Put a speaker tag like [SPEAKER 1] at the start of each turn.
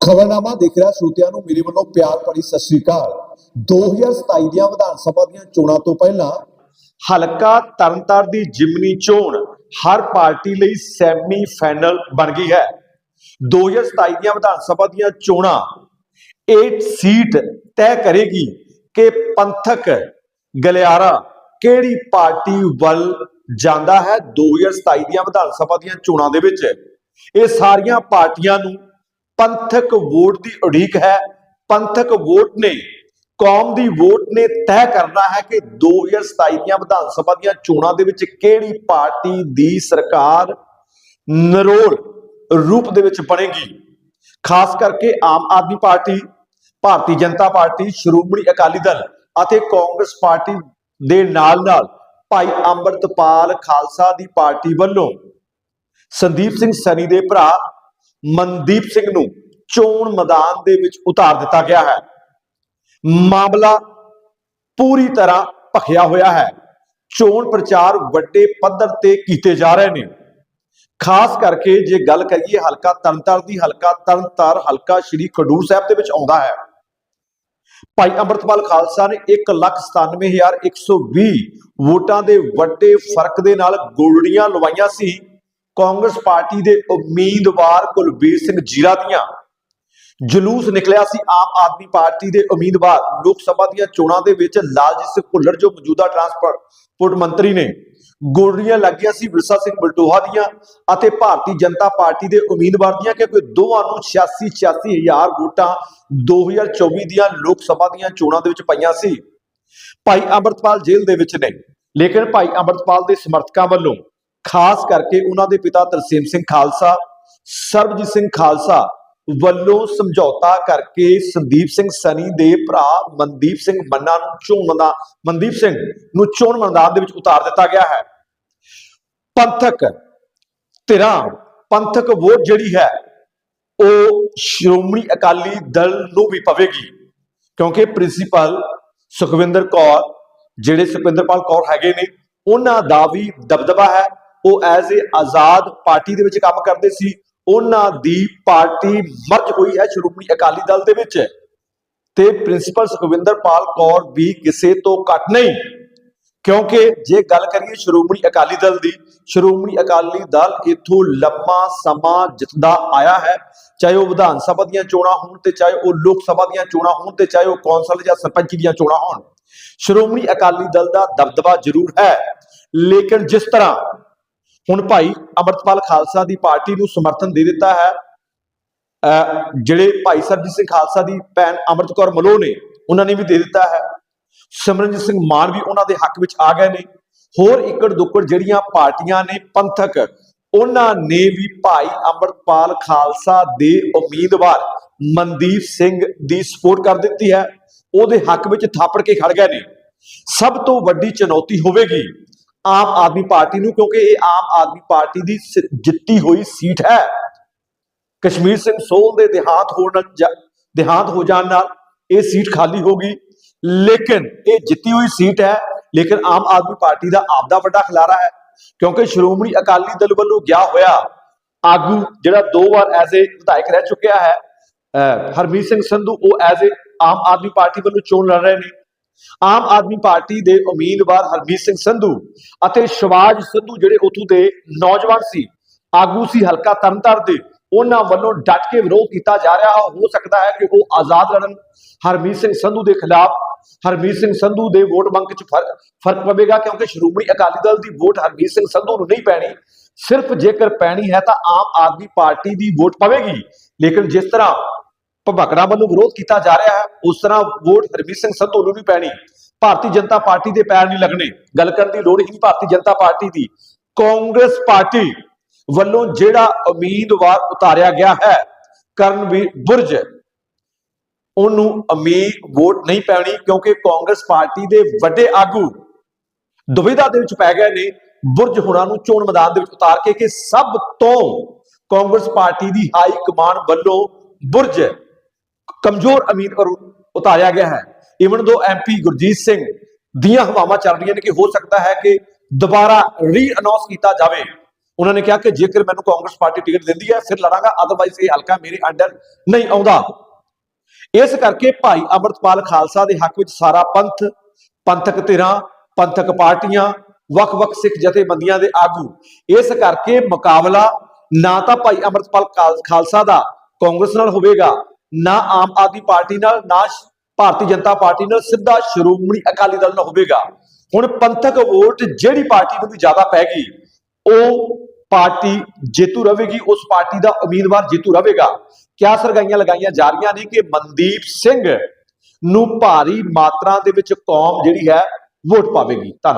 [SPEAKER 1] ਖਬਰਨਾਮਾ ਦੇਖ ਰਿਹਾ ਸਰੋਤਿਆਂ ਨੂੰ, ਮੇਰੇ ਵੱਲੋਂ ਪਿਆਰ ਭਰੀ ਸਤਿ ਸ੍ਰੀ ਅਕਾਲ। 2027 ਦੀਆਂ ਵਿਧਾਨ ਸਭਾ ਦੀਆਂ ਚੋਣਾਂ ਤੋਂ ਪਹਿਲਾਂ
[SPEAKER 2] ਹਲਕਾ ਤਰਨਤਾਰਨ ਦੀ ਜਿਮਨੀ ਚੋਣ ਹਰ ਪਾਰਟੀ ਲਈ ਸੈਮੀ ਫਾਈਨਲ ਬਣ ਗਈ ਹੈ। 2027 ਦੀਆਂ ਵਿਧਾਨ ਸਭਾ ਦੀਆਂ ਚੋਣਾਂ 8 ਸੀਟ ਤੈਅ ਕਰੇਗੀ ਕਿ ਪੰਥਕ ਗਲਿਆਰਾ ਕਿਹੜੀ ਪਾਰਟੀ ਵੱਲ ਜਾਂਦਾ ਹੈ। 2027 ਦੀਆਂ ਵਿਧਾਨ ਸਭਾ ਦੀਆਂ ਚੋਣਾਂ ਦੇ ਵਿੱਚ ਇਹ ਸਾਰੀਆਂ ਪਾਰਟੀਆਂ ਨੂੰ ਪੰਥਕ ਵੋਟ ਦੀ ਉਡੀਕ ਹੈ। ਪੰਥਕ ਵੋਟ ਨੇ, ਕੌਮ ਦੀ ਵੋਟ ਨੇ ਤੈਅ ਕਰਨਾ ਹੈ ਕਿ 2027 ਦੀਆਂ ਵਿਧਾਨ ਸਭਾ ਦੀਆਂ ਚੋਣਾਂ ਦੇ ਵਿੱਚ ਕਿਹੜੀ ਪਾਰਟੀ ਦੀ ਸਰਕਾਰ ਨਰੋਲ ਰੂਪ ਦੇ ਵਿੱਚ ਬਣੇਗੀ। ਖਾਸ ਕਰਕੇ ਆਮ ਆਦਮੀ ਪਾਰਟੀ, ਭਾਰਤੀ ਜਨਤਾ ਪਾਰਟੀ, ਸ਼੍ਰੋਮਣੀ ਅਕਾਲੀ ਦਲ ਅਤੇ ਕਾਂਗਰਸ ਪਾਰਟੀ ਦੇ ਨਾਲ-ਨਾਲ ਭਾਈ ਅੰਮ੍ਰਿਤਪਾਲ ਖਾਲਸਾ ਦੀ ਪਾਰਟੀ ਵੱਲੋਂ ਸੰਦੀਪ ਸਿੰਘ ਸਨੀ ਦੇ ਭਰਾ ਮਨਦੀਪ ਸਿੰਘ ਨੂੰ ਚੋਣ ਮੈਦਾਨ ਦੇ ਵਿੱਚ ਉਤਾਰ ਦਿੱਤਾ ਗਿਆ ਹੈ। ਮਾਮਲਾ ਪੂਰੀ ਤਰ੍ਹਾਂ ਭਖਿਆ ਹੋਇਆ ਹੈ। ਚੋਣ ਪ੍ਰਚਾਰ ਵੱਡੇ ਪੱਧਰ ਤੇ ਕੀਤੇ ਜਾ ਰਹੇ ਨੇ। ਖਾਸ ਕਰਕੇ ਜੇ ਗੱਲ ਕਰੀਏ ਹਲਕਾ ਤਰਨਤਾਰਨ ਦੀ, ਹਲਕਾ ਤਰਨਤਾਰ, ਹਲਕਾ ਸ਼੍ਰੀ ਖਡੂਰ ਸਾਹਿਬ ਦੇ ਵਿੱਚ ਆਉਂਦਾ ਹੈ। ਭਾਈ ਅੰਮ੍ਰਿਤਪਾਲ ਖਾਲਸਾ ਨੇ 197120 ਵੋਟਾਂ ਦੇ ਵੱਡੇ ਫ਼ਰਕ ਦੇ ਨਾਲ ਗੋਲਡੀਆਂ ਲਵਾਈਆਂ ਸੀ। ਕਾਂਗਰਸ ਪਾਰਟੀ ਦੇ ਉਮੀਦਵਾਰ ਕੁਲਬੀਰ ਸਿੰਘ ਜੀਰਾ ਦੀਆਂ ਜਲੂਸ ਨਿਕਲਿਆ ਸੀ। ਆਮ ਆਦਮੀ ਪਾਰਟੀ ਦੇ ਉਮੀਦਵਾਰ ਲੋਕ ਸਭਾ ਦੀਆਂ ਚੋਣਾਂ ਦੇ ਵਿੱਚ ਲਾਲਜੀਤ ਸਿੰਘ ਭੁੱਲਰ ਜੋ ਮੌਜੂਦਾ ਟਰਾਂਸਪੋਰਟ ਮੰਤਰੀ ਨੇ ਗੋਲੀਆਂ ਲੱਗੀਆਂ ਸੀ ਵਿਰਸਾ ਸਿੰਘ ਬਲਟੋਹਾ ਦੀਆਂ ਅਤੇ ਭਾਰਤੀ ਜਨਤਾ ਪਾਰਟੀ ਦੇ ਉਮੀਦਵਾਰ ਦੀਆਂ ਕਿ ਕੋਈ ਦੋਵਾਂ ਨੂੰ 86 86 ਹਜ਼ਾਰ ਵੋਟਾਂ 2024 ਦੀਆਂ ਲੋਕ ਸਭਾ ਦੀਆਂ ਚੋਣਾਂ ਦੇ ਵਿੱਚ ਪਈਆਂ ਸੀ। ਭਾਈ ਅੰਮ੍ਰਿਤਪਾਲ ਜੇਲ੍ਹ ਦੇ ਵਿੱਚ ਨੇ। ਲੇਕਿਨ ਭਾਈ ਅੰਮ੍ਰਿਤਪਾਲ ਦੇ ਸਮਰਥਕਾਂ ਵੱਲੋਂ ਖਾਸ ਕਰਕੇ ਉਹਨਾਂ ਦੇ ਪਿਤਾ ਤਰਸੇਮ ਸਿੰਘ ਖਾਲਸਾ, ਸਰਬਜੀਤ ਸਿੰਘ ਖਾਲਸਾ ਵੱਲੋਂ ਸਮਝੌਤਾ ਕਰਕੇ ਸੰਦੀਪ ਸਿੰਘ ਸਨੀ ਦੇ ਭਰਾ ਮਨਦੀਪ ਸਿੰਘ ਮੰਨਾ ਨੂੰ ਚੋਣ ਮੈਦਾਨ ਮਨਦੀਪ ਸਿੰਘ ਨੂੰ ਚੋਣ ਮੈਦਾਨ ਦੇ ਵਿੱਚ ਉਤਾਰ ਦਿੱਤਾ ਗਿਆ ਹੈ। ਪੰਥਕ ਧਿਰਾਂ, ਪੰਥਕ ਵੋਟ ਜਿਹੜੀ ਹੈ, ਉਹ ਸ਼੍ਰੋਮਣੀ ਅਕਾਲੀ ਦਲ ਨੂੰ ਵੀ ਪਵੇਗੀ, ਕਿਉਂਕਿ ਪ੍ਰਿੰਸੀਪਲ ਸੁਖਵਿੰਦਰ ਕੌਰ, ਜਿਹੜੇ ਸੁਖਵਿੰਦਰਪਾਲ ਕੌਰ ਹੈਗੇ ਨੇ, ਉਹਨਾਂ ਦਾ ਵੀ ਦਬਦਬਾ ਹੈ। ਉਹ ਐਜ਼ ਏ ਆਜ਼ਾਦ ਪਾਰਟੀ ਦੇ ਵਿੱਚ ਕੰਮ ਕਰਦੇ ਸੀ। ਉਹਨਾਂ ਦੀ ਪਾਰਟੀ ਮਰਜ ਹੋਈ ਹੈ ਸ਼੍ਰੋਮਣੀ ਅਕਾਲੀ ਦਲ ਦੇ ਵਿੱਚ। ਤੇ ਪ੍ਰਿੰਸੀਪਲ ਸੁਖਵਿੰਦਰਪਾਲ ਕੌਰ ਵੀ ਕਿਸੇ ਤੋਂ ਘੱਟ ਨਹੀਂ। ਕਿਉਂਕਿ ਜੇ ਗੱਲ ਕਰੀਏ ਸ਼੍ਰੋਮਣੀ ਅਕਾਲੀ ਦਲ ਦੀ, ਸ਼੍ਰੋਮਣੀ ਅਕਾਲੀ ਦਲ ਇਥੋਂ ਲੰਮਾ ਸਮਾਂ ਜਿੱਤਦਾ ਆਇਆ ਹੈ। ਚਾਹੇ ਉਹ ਵਿਧਾਨ ਸਭਾ ਦੀਆਂ ਚੋਣਾਂ ਹੋਣ ਤੇ ਚਾਹੇ ਉਹ ਲੋਕ ਸਭਾ ਦੀਆਂ ਚੋਣਾਂ ਹੋਣ ਤੇ ਚਾਹੇ ਉਹ ਕੌਂਸਲ ਜਾਂ ਸਰਪੰਚੀ ਦੀਆਂ ਚੋਣਾਂ ਹੋਣ। ਸ਼੍ਰੋਮਣੀ ਅਕਾਲੀ ਦਲ ਦਾ ਦਬਦਬਾ ਜ਼ਰੂਰ ਹੈ। ਲੇਕਿਨ ਜਿਸ ਤਰ੍ਹਾਂ ਹੁਣ ਭਾਈ ਅਮਰਤਪਾਲ ਖਾਲਸਾ ਦੀ ਪਾਰਟੀ ਨੂੰ ਸਮਰਥਨ ਦੇ ਦਿੱਤਾ ਹੈ। ਅਹ ਜਿਹੜੇ ਭਾਈ ਸਰਜੀਤ ਸਿੰਘ ਖਾਲਸਾ ਦੀ ਭੈਣ ਅਮਰਤ ਕੌਰ ਮਲੋ ਨੇ, ਉਹਨਾਂ ਨੇ ਵੀ ਦੇ ਦਿੱਤਾ ਹੈ। ਸਿਮਰਨਜੀਤ ਸਿੰਘ ਮਾਨ ਵੀ ਉਹਨਾਂ ਦੇ ਹੱਕ ਵਿੱਚ ਆ ਗਏ ਨੇ। ਹੋਰ ਇਕੜ ਦੁੱਕੜ ਜਿਹੜੀਆਂ ਪਾਰਟੀਆਂ ਨੇ ਪੰਥਕ, ਉਹਨਾਂ ਨੇ ਵੀ ਭਾਈ ਅਮਰਤਪਾਲ ਖਾਲਸਾ ਦੇ ਉਮੀਦਵਾਰ ਮਨਦੀਪ ਸਿੰਘ ਦੀ ਸਪੋਰਟ ਕਰ ਦਿੱਤੀ ਹੈ। ਉਹਦੇ ਹੱਕ ਵਿੱਚ ਥਾਪੜ ਕੇ ਖੜ ਗਏ ਨੇ। ਸਭ ਤੋਂ ਵੱਡੀ ਚੁਣੌਤੀ ਹੋਵੇਗੀ ਆਮ ਆਦਮੀ ਪਾਰਟੀ ਨੂੰ, ਕਿਉਂਕਿ ਇਹ ਆਮ ਆਦਮੀ ਪਾਰਟੀ ਦੀ ਜਿੱਤੀ ਹੋਈ ਸੀਟ ਹੈ। ਕਸ਼ਮੀਰ ਸਿੰਘ ਸੋਲ ਦੇ ਦੇਹਾਂਤ ਹੋਣ ਜਾ- ਦੇਹਾਂਤ ਹੋ ਜਾਣ ਨਾਲ ਇਹ ਸੀਟ ਖਾਲੀ ਹੋ ਗਈ। ਲੇਕਿਨ ਇਹ ਜਿੱਤੀ ਹੋਈ ਸੀਟ ਹੈ। ਲੇਕਿਨ ਆਮ ਆਦਮੀ ਪਾਰਟੀ ਦਾ ਆਪਦਾ ਵੱਡਾ ਖਿਲਾਰਾ ਹੈ, ਕਿਉਂਕਿ ਸ਼੍ਰੋਮਣੀ ਅਕਾਲੀ ਦਲ ਵੱਲੋਂ ਗਿਆ ਹੋਇਆ ਆਗੂ ਜਿਹੜਾ ਦੋ ਵਾਰ ਐਜ਼ ਏ ਵਿਧਾਇਕ ਰਹਿ ਚੁੱਕਿਆ ਹੈ, ਅਹ ਹਰਮੀਤ ਸਿੰਘ ਸੰਧੂ, ਉਹ as a Aam Aadmi party ਵੱਲੋਂ ਚੋਣ ਲੜ ਰਹੇ ਨੇ। ਆਮ ਆਦਮੀ ਪਾਰਟੀ ਦੇ ਉਮੀਦਵਾਰ ਹਰਮੀਤ ਸਿੰਘ ਸੰਧੂ ਅਤੇ ਸ਼ਿਵਾਜ ਸੰਧੂ ਜਿਹੜੇ ਉਥੋਂ ਦੇ ਨੌਜਵਾਨ ਸੀ, ਆਗੂ ਸੀ ਹਲਕਾ ਤਰਨਤਾਰਨ ਦੇ, ਉਹਨਾਂ ਵੱਲੋਂ ਡਟ ਕੇ ਵਿਰੋਧ ਕੀਤਾ ਜਾ ਰਿਹਾ ਹੋ। ਸਕਦਾ ਹੈ ਕਿ ਉਹ ਆਜ਼ਾਦ ਲੜਨ। ਹਰਮੀਤ ਸਿੰਘ ਸੰਧੂ ਦੇ ਖਿਲਾਫ ਹਰਮੀਤ ਸਿੰਘ ਸੰਧੂ ਦੇ ਵੋਟ ਬੈਂਕ 'ਚ ਫਰ- ਫ਼ਰਕ ਪਵੇਗਾ ਕਿਉਂਕਿ ਸ਼੍ਰੋਮਣੀ ਅਕਾਲੀ ਦਲ ਦੀ ਵੋਟ ਹਰਮੀਤ ਸਿੰਘ ਸੰਧੂ ਨੂੰ ਨਹੀਂ ਪੈਣੀ। ਸਿਰਫ ਜੇਕਰ ਪੈਣੀ ਹੈ ਤਾਂ ਆਮ ਆਦਮੀ ਪਾਰਟੀ ਦੀ ਵੋਟ ਪਵੇਗੀ। ਲੇਕਿਨ ਜਿਸ ਤਰ੍ਹਾਂ ਭਵਕੜਾ ਵੱਲੋਂ ਵਿਰੋਧ ਕੀਤਾ ਜਾ ਰਿਹਾ ਹੈ, ਉਸ ਤਰ੍ਹਾਂ ਵੋਟ ਹਰਮੀਤ ਸਿੰਘ ਸੰਧੂ ਨੂੰ ਨਹੀਂ ਪੈਣੀ। ਭਾਰਤੀ ਜਨਤਾ ਪਾਰਟੀ ਦੇ ਪੈਰ ਨਹੀਂ ਲੱਗਣੇ। ਗੱਲ ਕਰਨ ਦੀ ਲੋੜ ਹੀ ਨਹੀਂ ਭਾਰਤੀ ਜਨਤਾ ਪਾਰਟੀ ਦੀ। ਕਾਂਗਰਸ ਪਾਰਟੀ ਵੱਲੋਂ ਜਿਹੜਾ ਉਮੀਦਵਾਰ ਉਤਾਰਿਆ ਗਿਆ ਹੈ, ਕਰਨਵੀਰ ਬੁਰਜ, ਉਹਨੂੰ ਅਮੀਰ ਵੋਟ ਨਹੀਂ ਪੈਣੀ ਕਿਉਂਕਿ ਕਾਂਗਰਸ ਪਾਰਟੀ ਦੇ ਵੱਡੇ ਆਗੂ ਦੁਵਿਧਾ ਦੇ ਵਿੱਚ ਪੈ ਗਏ ਨੇ। ਬੁਰਜ ਹੁਣਾਂ ਨੂੰ ਚੋਣ ਮੈਦਾਨ ਦੇ ਵਿੱਚ ਉਤਾਰ ਕੇ ਕਿ ਸਭ ਤੋਂ ਕਾਂਗਰਸ ਪਾਰਟੀ ਦੀ ਹਾਈ ਕਮਾਂਡ ਵੱਲੋਂ ਬੁਰਜ ਕਮਜ਼ੋਰ ਉਮੀਦਵਾਰ ਉਤਾਰਿਆ ਗਿਆ ਹੈ। ਇਵਨ ਦੋ ਐਮਪੀ ਗੁਰਜੀਤ ਸਿੰਘ ਦੀਆਂ ਹਵਾਵਾਂ ਚੱਲ ਰਹੀਆਂ ਨੇ ਕਿ ਹੋ ਸਕਦਾ ਹੈ ਕਿ ਦੁਬਾਰਾ ਰੀ ਅਨਾਉਂਸ ਕੀਤਾ ਜਾਵੇ। ਉਹਨਾਂ ਨੇ ਕਿਹਾ ਕਿ ਜੇਕਰ ਮੈਨੂੰ ਕਾਂਗਰਸ ਪਾਰਟੀ ਟਿਕਟ ਦਿੰਦੀ ਹੈ, ਫਿਰ ਲੜਾਂਗਾ। ਅਦਰਵਾਈਜ਼ ਇਹ ਹਲਕਾ ਮੇਰੇ ਅੰਡਰ ਨਹੀਂ ਆਉਂਦਾ। ਇਸ ਕਰਕੇ ਭਾਈ ਅਮਰਤਪਾਲ ਖਾਲਸਾ ਦੇ ਹੱਕ ਵਿੱਚ ਸਾਰਾ ਪੰਥ, ਪੰਥਕ ਧਿਰਾਂ, ਪੰਥਕ ਪਾਰਟੀਆਂ, ਵੱਖ-ਵੱਖ ਸਿੱਖ ਜਥੇਬੰਦੀਆਂ ਦੇ ਆਗੂ। ਇਸ ਕਰਕੇ ਮੁਕਾਬਲਾ ਨਾ ਤਾਂ ਭਾਈ ਅਮਰਤਪਾਲ ਖਾਲ- ਖਾਲਸਾ ਦਾ ਕਾਂਗਰਸ ਨਾਲ ਹੋਵੇਗਾ। ਨਾ ਆਮ ਆਦਮੀ ਪਾਰਟੀ ਨਾਲ, ਨਾ ਭਾਰਤੀ ਜਨਤਾ ਪਾਰਟੀ ਨਾਲ ਸਿੱਧਾ ਸ਼੍ਰੋਮਣੀ ਅਕਾਲੀ ਦਲ ਨਾਲ ਹੋਵੇਗਾ। ਹੁਣ ਪੰਥਕ ਵੋਟ ਜਿਹੜੀ ਪਾਰਟੀ ਨੂੰ ਵੀ ਜ਼ਿਆਦਾ ਪੈ ਗਈ, ਉਹ ਪਾਰਟੀ ਜੇਤੂ ਰਹੇਗੀ, ਉਸ ਪਾਰਟੀ ਦਾ ਉਮੀਦਵਾਰ ਜੇਤੂ ਰਹੇਗਾ। ਕਿਆ ਸਰਗਾਈਆਂ ਲਗਾਈਆਂ ਜਾ ਰਹੀਆਂ ਨੇ ਕਿ ਮਨਦੀਪ ਸਿੰਘ ਨੂੰ ਭਾਰੀ ਮਾਤਰਾ ਦੇ ਵਿੱਚ ਕੌਮ ਜਿਹੜੀ ਹੈ, ਵੋਟ ਪਾਵੇਗੀ। ਧੰਨਵਾਦ।